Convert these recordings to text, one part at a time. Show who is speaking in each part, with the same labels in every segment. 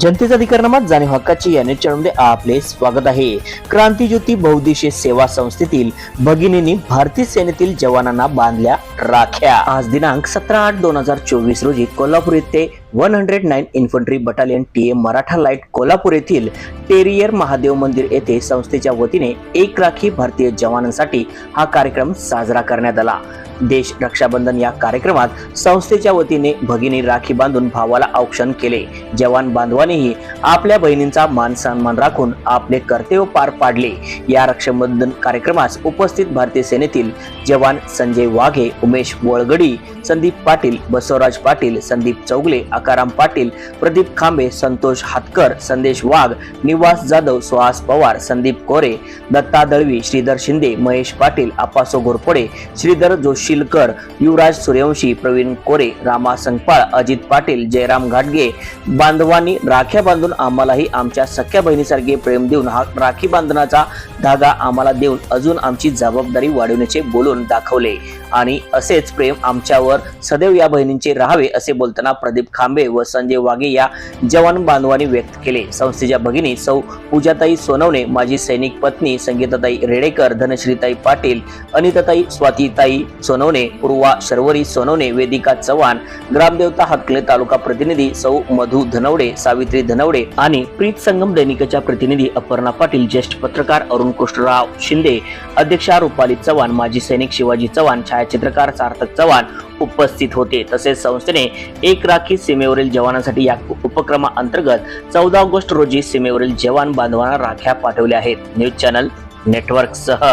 Speaker 1: जनतेचा अधिकारनामात जाणे हक्काची या चॅनलमध्ये आपले स्वागत आहे. क्रांतीज्योती बहुद्देशीय सेवा संस्थेतील भगिनींनी भारतीय सेनेतील जवानांना बांधल्या राख्या. आज दिनांक सतरा आठ दोन हजार चोवीस रोजी कोल्हापूर येथे one hundred nine infantry battalion T M Maratha light Kolhapur येथील टेरियर महादेव मंदिर येथे संस्थेच्या वतीने एक राखी भारतीय जवानांसाठी हा कार्यक्रम साजरा करण्यात आला. देश रक्षाबंधन या कार्यक्रमात संस्थेच्या वतीने भगिनी राखी बांधून भावाला औक्षण केले. जवान बांधवांनीही आपल्या बहिणींचा मान सन्मान राखून आपले कर्तव्य पार पाडले. या रक्षाबंधन कार्यक्रमास उपस्थित भारतीय सेनेतील जवान संजय वाघे उमेश वळगडी संदीप पाटील बसवराज पाटील संदीप चौगले आकाराम पाटील प्रदीप खांबे संतोष हातकर संदेश वाघ निवास जाधव सुहास पवार संदीप कोरे दत्ता दळवी श्रीधर शिंदे महेश पाटील आपासो घोरपडे श्रीधर जोशीलकर युवराज सूर्यवंशी प्रवीण कोरे रामा संगपाळ अजित पाटील जयराम घाटगे बांधवांनी राख्या बांधून आम्हालाही आमच्या सख्या बहिणीसारखे प्रेम देऊन हा राखी बांधण्याचा धागा आम्हाला देऊन अजून आमची जबाबदारी वाढवण्याचे बोलून दाखवले. आणि असेच प्रेम आमच्यावर सदैव या बहिणींचे राहावे असे बोलताना प्रदीप खांबे व संजय वाघे या जवान बांधवांनी व्यक्त केले. संस्थेच्या भगिनी सौ पूजाताई सोनवणे माजी सैनिक पत्नी संगीताताई रेडेकर धनश्रीताई पाटील अनिताताई स्वातीताई सोनवणे पूर्वा शर्वरी सोनवणे वेदिका चव्हाण ग्रामदेवता हक्कले तालुका प्रतिनिधी सौ मधु धनवडे सावित्री धनवडे आणि प्रीत संगम दैनिकाच्या प्रतिनिधी अपर्णा पाटील ज्येष्ठ पत्रकार अरुण कृष्णराव शिंदे अध्यक्षा रुपाली चव्हाण माजी सैनिक शिवाजी चव्हाण छाया छायाचित्रकार सार्थक चव्हाण उपस्थित होते. तसेच संस्थेने एक राखी सीमेवरील जवानांसाठी या उपक्रमाअंतर्गत चौदा ऑगस्ट रोजी सीमेवरील जवान बांधवांना राख्या पाठवल्या आहेत. न्यूज चॅनल नेटवर्क सह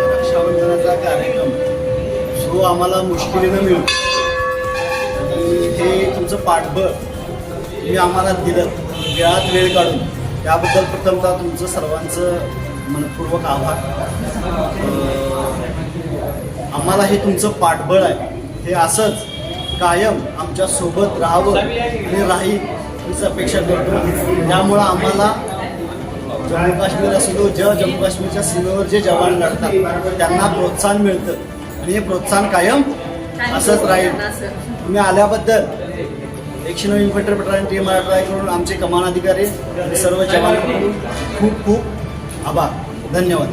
Speaker 2: रक्षाबंधनाचा कार्यक्रम आम्हाला मुश्किलीनं मिळतो हे तुमचं पाठबळ तुम्ही आम्हाला दिलं. वेळात वेळ काढून. त्याबद्दल प्रथमतः तुमचं सर्वांचं मनपूर्वक आभार. आम्हाला हे तुमचं पाठबळ आहे. हे असंच कायम आमच्यासोबत राहावं आणि राहील हीच अपेक्षा करतो. त्यामुळं आम्हाला जम्मू काश्मीर असो ज ज्या जम्मू काश्मीरच्या सीमेवर जे जवान लढतात त्यांना प्रोत्साहन मिळतं. आणि हे प्रोत्साहन कायम असंच राहील. तुम्ही आल्याबद्दल एकशे नऊ इन्फंट्री बटालियन टी एम करून आमचे कमान अधिकारी आणि सर्व जवानांकडून खूप खूप आभार. धन्यवाद.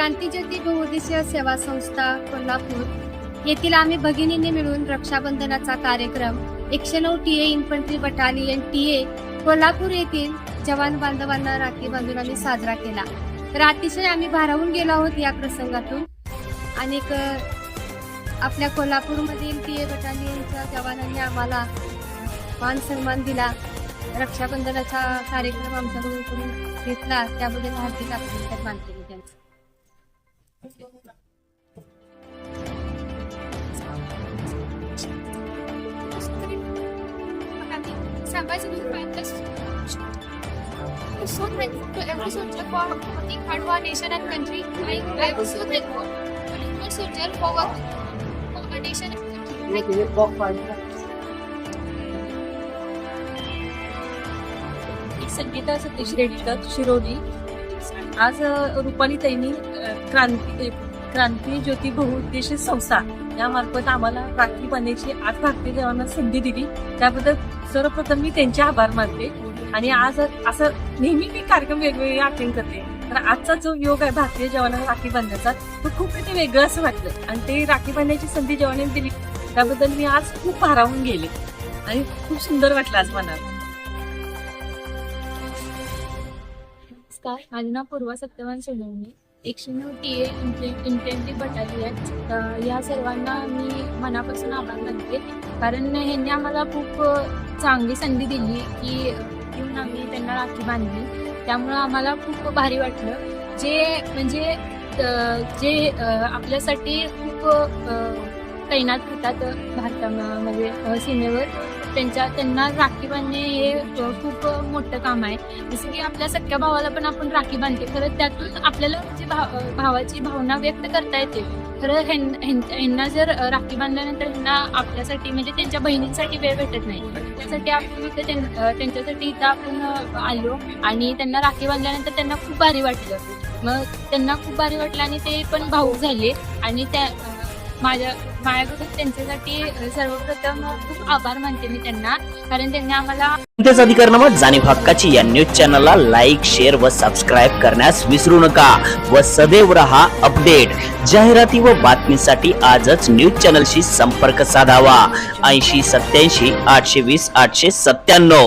Speaker 3: क्रांतीज्योती बहुउद्देशीय सेवा संस्था कोल्हापूर. येथील आम्ही भगिनींनी मिळून रक्षाबंधनाचा कार्यक्रम एकशे नऊ T A infantry battalion T A Kolhapur येथील जवान बांधवांना राखी बांधून आम्ही साजरा केला. तर अतिशय आम्ही भारावून गेलो आहोत या प्रसंगातून. आणि आपल्या कोल्हापूरमधील टी ए बटालियनच्या जवानांनी आम्हाला मान सन्मान दिला. रक्षाबंधनाचा कार्यक्रम आमच्याकडून करून घेतला. त्याबद्दल हार्दिक अभिनंदन मानते मी त्यांचं.
Speaker 4: I'm so thankful to every soldier for working hard for nation and country. I, I was so thankful to every soldier for working for our nation and country. Thank you.
Speaker 5: मी संगीता सतीश रेडकर शिरोली आज रुपाली ताईंनी क्रांती क्रांती ज्योती बहुउद्देशीय संस्था यामार्फत आम्हाला राखी बांधण्याची आज भारतीय जवानांना संधी दिली. त्याबद्दल सर्वप्रथम मी त्यांचे आभार मानते. आणि आज असं नेहमी मी कार्यक्रम वेगवेगळे अटेंड करते. तर आजचा जो योग आहे भारतीय जवानांना राखी बांधण्याचा तो खूप काही वेगळं असं वाटलं. आणि ते राखी बांधण्याची संधी जवानांनी दिली. त्याबद्दल मी आज खूप भारावून गेले. आणि खूप सुंदर वाटलं आज मनाला.
Speaker 4: नमस्कार. माझं नाव पूर्वा सत्यवान सोनवणे एकशे नऊ टी ए इन्फेंट्री बटालियन अ, या सर्वांना मी मनापासून आभार मानते. कारण ह्यांनी आम्हाला खूप चांगली संधी दिली की येऊन आम्ही त्यांना राखी बांधली. त्यामुळं आम्हाला खूप भारी वाटलं. जे म्हणजे जे आपल्यासाठी खूप तैनात होतात भारतामध्ये सीमेवर त्यांच्या त्यांना राखी बांधणे हे खूप मोठं काम आहे. जसं की आपल्या सख्या भावाला पण आपण राखी बांधते. खरं त्यातून आपल्याला म्हणजे भाव भावाची भावना व्यक्त करता येते. खरं ह्यां- ह्यांना जर राखी बांधल्यानंतर ह्यांना आपल्यासाठी म्हणजे त्यांच्या बहिणींसाठी वेळ भेटत नाही. त्यासाठी आपण इथं त्यां- त्यांच्यासाठी इथं आपण आलो आणि त्यांना राखी बांधल्यानंतर त्यांना खूप भारी वाटलं. मग त्यांना खूप भारी वाटलं आणि ते पण भाऊ झाले आणि त्या माझ्या माझ्याकडून त्यांच्यासाठी सर्वप्रथम खूप आभार मानते मी त्यांना. कारण त्यांनी आम्हाला
Speaker 1: तेच अधिकारनामा जाणीव हक्काची या न्यूज चॅनलला लाईक शेअर व सबस्क्राईब करण्यास विसरू नका. व सदैव रहा अपडेट जाहिराती व बातमीसाठी आजच न्यूज चॅनलशी संपर्क साधावा. ऐंशी सत्याऐंशी आठशे वीस आठशे सत्त्याण्णव.